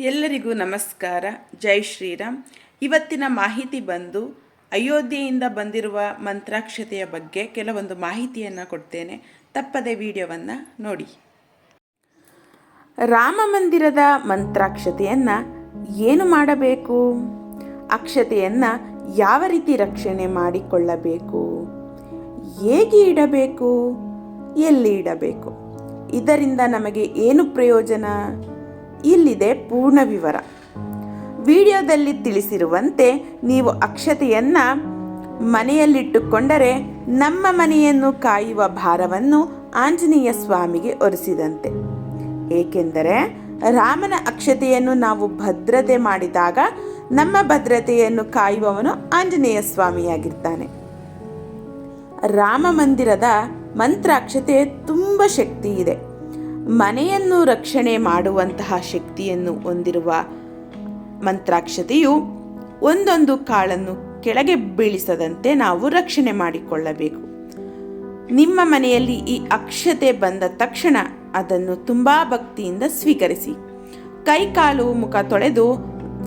ಎಲ್ಲರಿಗೂ ನಮಸ್ಕಾರ. ಜೈ ಶ್ರೀರಾಮ್. ಇವತ್ತಿನ ಮಾಹಿತಿ ಬಂದು ಅಯೋಧ್ಯೆಯಿಂದ ಬಂದಿರುವ ಮಂತ್ರಾಕ್ಷತೆಯ ಬಗ್ಗೆ ಕೆಲವೊಂದು ಮಾಹಿತಿಯನ್ನು ಕೊಡ್ತೇನೆ. ತಪ್ಪದೆ ವಿಡಿಯೋವನ್ನು ನೋಡಿ. ರಾಮ ಮಂದಿರದ ಮಂತ್ರಾಕ್ಷತೆಯನ್ನು ಏನು ಮಾಡಬೇಕು? ಅಕ್ಷತೆಯನ್ನು ಯಾವ ರೀತಿ ರಕ್ಷಣೆ ಮಾಡಿಕೊಳ್ಳಬೇಕು? ಹೇಗೆ ಇಡಬೇಕು? ಎಲ್ಲಿ ಇಡಬೇಕು? ಇದರಿಂದ ನಮಗೆ ಏನು ಪ್ರಯೋಜನ? ಇಲ್ಲಿದೆ ಪೂರ್ಣ ವಿವರ. ವಿಡಿಯೋದಲ್ಲಿ ತಿಳಿಸಿರುವಂತೆ ನೀವು ಅಕ್ಷತೆಯನ್ನು ಮನೆಯಲ್ಲಿಟ್ಟುಕೊಂಡರೆ ನಮ್ಮ ಮನೆಯನ್ನು ಕಾಯುವ ಭಾರವನ್ನು ಆಂಜನೇಯ ಸ್ವಾಮಿಗೆ ಒರೆಸಿದಂತೆ. ಏಕೆಂದರೆ ರಾಮನ ಅಕ್ಷತೆಯನ್ನು ನಾವು ಭದ್ರತೆ ಮಾಡಿದಾಗ ನಮ್ಮ ಭದ್ರತೆಯನ್ನು ಕಾಯುವವನು ಆಂಜನೇಯ ಸ್ವಾಮಿಯಾಗಿರ್ತಾನೆ. ರಾಮ ಮಂದಿರದ ಮಂತ್ರಾಕ್ಷತೆ ತುಂಬ ಶಕ್ತಿ ಇದೆ. ಮನೆಯನ್ನು ರಕ್ಷಣೆ ಮಾಡುವಂತಹ ಶಕ್ತಿಯನ್ನು ಹೊಂದಿರುವ ಮಂತ್ರಾಕ್ಷತೆಯು ಒಂದೊಂದು ಕಾಳನ್ನು ಕೆಳಗೆ ಬೀಳಿಸದಂತೆ ನಾವು ರಕ್ಷಣೆ ಮಾಡಿಕೊಳ್ಳಬೇಕು. ನಿಮ್ಮ ಮನೆಯಲ್ಲಿ ಈ ಅಕ್ಷತೆ ಬಂದ ತಕ್ಷಣ ಅದನ್ನು ತುಂಬ ಭಕ್ತಿಯಿಂದ ಸ್ವೀಕರಿಸಿ. ಕೈಕಾಲು ಮುಖ ತೊಳೆದು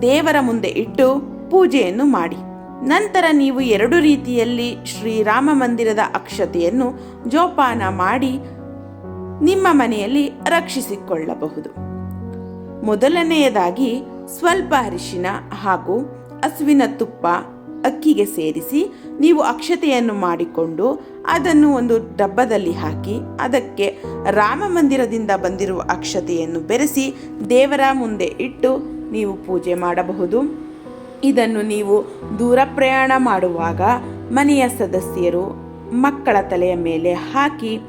ದೇವರ ಮುಂದೆ ಇಟ್ಟು ಪೂಜೆಯನ್ನು ಮಾಡಿ. ನಂತರ ನೀವು ಎರಡು ರೀತಿಯಲ್ಲಿ ಶ್ರೀರಾಮ ಮಂದಿರದ ಅಕ್ಷತೆಯನ್ನು ಜೋಪಾನ ಮಾಡಿ ನಿಮ್ಮ ಮನೆಯಲ್ಲಿ ರಕ್ಷಿಸಿಕೊಳ್ಳಬಹುದು. ಮೊದಲನೆಯದಾಗಿ ಸ್ವಲ್ಪ ಅರಿಶಿನ ಹಾಗೂ ಹಸುವಿನ ತುಪ್ಪ ಅಕ್ಕಿಗೆ ಸೇರಿಸಿ ನೀವು ಅಕ್ಷತೆಯನ್ನು ಮಾಡಿಕೊಂಡು ಅದನ್ನು ಒಂದು ಡಬ್ಬದಲ್ಲಿ ಹಾಕಿ ಅದಕ್ಕೆ ರಾಮ ಮಂದಿರದಿಂದ ಬಂದಿರುವ ಅಕ್ಷತೆಯನ್ನು ಬೆರೆಸಿ ದೇವರ ಮುಂದೆ ಇಟ್ಟು ನೀವು ಪೂಜೆ ಮಾಡಬಹುದು. ಇದನ್ನು ನೀವು ದೂರ ಪ್ರಯಾಣ ಮಾಡುವಾಗ ಮನೆಯ ಸದಸ್ಯರು ಮಕ್ಕಳ ತಲೆಯ ಮೇಲೆ ಹಾಕಿ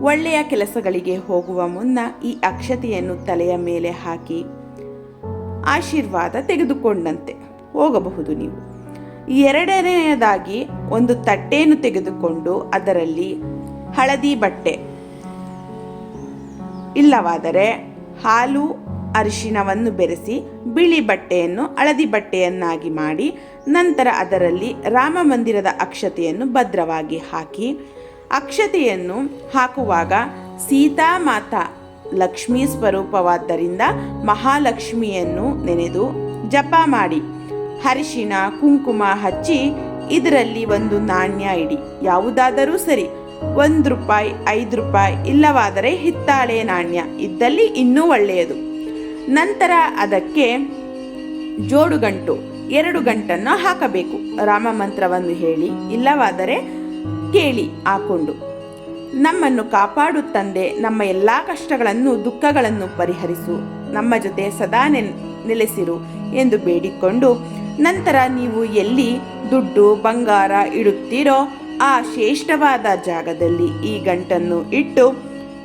ಒಳ್ಳೆಯ ಕೆಲಸಗಳಿಗೆ ಹೋಗುವ ಮುನ್ನ ಈ ಅಕ್ಷತೆಯನ್ನು ತಲೆಯ ಮೇಲೆ ಹಾಕಿ ಆಶೀರ್ವಾದ ತೆಗೆದುಕೊಂಡಂತೆ. ಹೋಗಬಹುದು ನೀವು. ಎರಡನೆಯದಾಗಿ ಒಂದು ತಟ್ಟೆಯನ್ನು ತೆಗೆದುಕೊಂಡು ಅದರಲ್ಲಿ ಹಳದಿ ಬಟ್ಟೆ. ಇಲ್ಲವಾದರೆ ಹಾಲು ಅರಿಶಿಣವನ್ನು ಬೆರೆಸಿ ಬಿಳಿ ಬಟ್ಟೆಯನ್ನು ಹಳದಿ ಬಟ್ಟೆಯನ್ನಾಗಿ ಮಾಡಿ ನಂತರ ಅದರಲ್ಲಿ ರಾಮ ಮಂದಿರದ ಅಕ್ಷತೆಯನ್ನು ಭದ್ರವಾಗಿ ಹಾಕಿ ಅಕ್ಷತೆಯನ್ನು ಹಾಕುವಾಗ ಸೀತಾ ಮಾತಾ ಲಕ್ಷ್ಮೀ ಸ್ವರೂಪವಾದ್ದರಿಂದ ಮಹಾಲಕ್ಷ್ಮಿಯನ್ನು ನೆನೆದು ಜಪ ಮಾಡಿ. ಹರಿಶಿನ ಕುಂಕುಮ ಹಚ್ಚಿ ಇದರಲ್ಲಿ ಒಂದು ನಾಣ್ಯ ಇಡಿ. ಯಾವುದಾದರೂ ಸರಿ, ಒಂದು ರೂಪಾಯಿ, ಐದು ರೂಪಾಯಿ ಇಲ್ಲವಾದರೆ ಹಿತ್ತಾಳೆ ನಾಣ್ಯ. ಇದ್ದಲ್ಲಿ ಇನ್ನೂ ಒಳ್ಳೆಯದು. ನಂತರ ಅದಕ್ಕೆ ಜೋಡುಗಂಟು, ಎರಡು ಗಂಟನ್ನು ಹಾಕಬೇಕು. ರಾಮ ಮಂತ್ರವನ್ನು ಹೇಳಿ, ಇಲ್ಲವಾದರೆ ಕೇಳಿ ಹಾಕೊಂಡು ನಮ್ಮನ್ನು ಕಾಪಾಡು ತಂದೆ, ನಮ್ಮ ಎಲ್ಲ ಕಷ್ಟಗಳನ್ನು, ದುಃಖಗಳನ್ನು ಪರಿಹರಿಸು, ನಮ್ಮ ಜೊತೆ ಸದಾ ನೆಲೆಸಿರು ಎಂದು ಬೇಡಿಕೊಂಡು, ನಂತರ ನೀವು ಎಲ್ಲಿ ದುಡ್ಡು, ಬಂಗಾರ ಇಡುತ್ತೀರೋ ಆ ಶ್ರೇಷ್ಠವಾದ ಜಾಗದಲ್ಲಿ ಈ ಗಂಟನ್ನು ಇಟ್ಟು,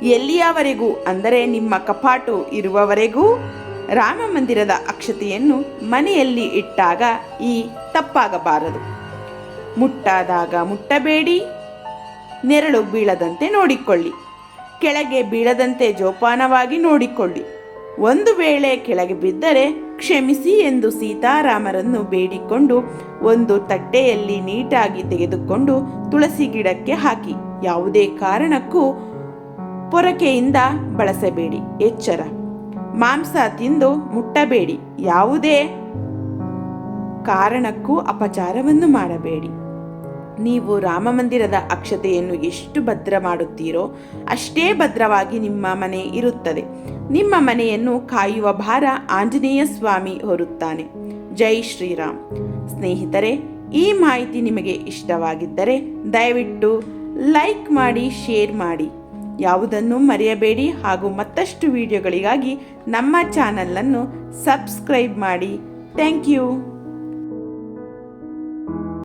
ಎಲ್ಲಿಯವರೆಗೂ, ಅಂದರೆ ನಿಮ್ಮ ಕಪಾಟು ಇರುವವರೆಗೂ ರಾಮ ಮಂದಿರದ ಅಕ್ಷತೆಯನ್ನು ಮನೆಯಲ್ಲಿ ಇಟ್ಟಾಗ ಈ ತಪ್ಪಾಗಬಾರದು. ಮುಟ್ಟಾದಾಗ ಮುಟ್ಟಬೇಡಿ. ನೆರಳು ಬೀಳದಂತೆ ನೋಡಿಕೊಳ್ಳಿ. ಕೆಳಗೆ ಬೀಳದಂತೆ ಜೋಪಾನವಾಗಿ ನೋಡಿಕೊಳ್ಳಿ. ಒಂದು ವೇಳೆ ಕೆಳಗೆ ಬಿದ್ದರೆ ಕ್ಷಮಿಸಿ ಎಂದು ಸೀತಾರಾಮರನ್ನು ಬೇಡಿಕೊಂಡು ಒಂದು ತಟ್ಟೆಯಲ್ಲಿ ನೀಟಾಗಿ ತೆಗೆದುಕೊಂಡು ತುಳಸಿ ಗಿಡಕ್ಕೆ ಹಾಕಿ. ಯಾವುದೇ ಕಾರಣಕ್ಕೂ ಪೊರಕೆಯಿಂದ ಬಳಸಬೇಡಿ. ಎಚ್ಚರ. ಮಾಂಸ ತಿಂದು ಮುಟ್ಟಬೇಡಿ. ಯಾವುದೇ ಕಾರಣಕ್ಕೂ ಅಪಚಾರವನ್ನು ಮಾಡಬೇಡಿ. ನೀವು ರಾಮ ಮಂದಿರದ ಅಕ್ಷತೆಯನ್ನು ಎಷ್ಟು ಭದ್ರ ಮಾಡುತ್ತೀರೋ ಅಷ್ಟೇ ಭದ್ರವಾಗಿ ನಿಮ್ಮ ಮನೆ ಇರುತ್ತದೆ. ನಿಮ್ಮ ಮನೆಯನ್ನು ಕಾಯುವ ಭಾರ ಆಂಜನೇಯ ಸ್ವಾಮಿ ಹೊರುತ್ತಾನೆ. ಜೈ ಶ್ರೀರಾಮ್. ಸ್ನೇಹಿತರೆ, ಈ ಮಾಹಿತಿ ನಿಮಗೆ ಇಷ್ಟವಾಗಿದ್ದರೆ ದಯವಿಟ್ಟು ಲೈಕ್ ಮಾಡಿ, ಶೇರ್ ಮಾಡಿ. ಯಾವುದನ್ನು ಮರೆಯಬೇಡಿ ಹಾಗೂ ಮತ್ತಷ್ಟು ವಿಡಿಯೋಗಳಿಗಾಗಿ ನಮ್ಮ ಚಾನಲನ್ನು ಸಬ್ಸ್ಕ್ರೈಬ್ ಮಾಡಿ. Thank you.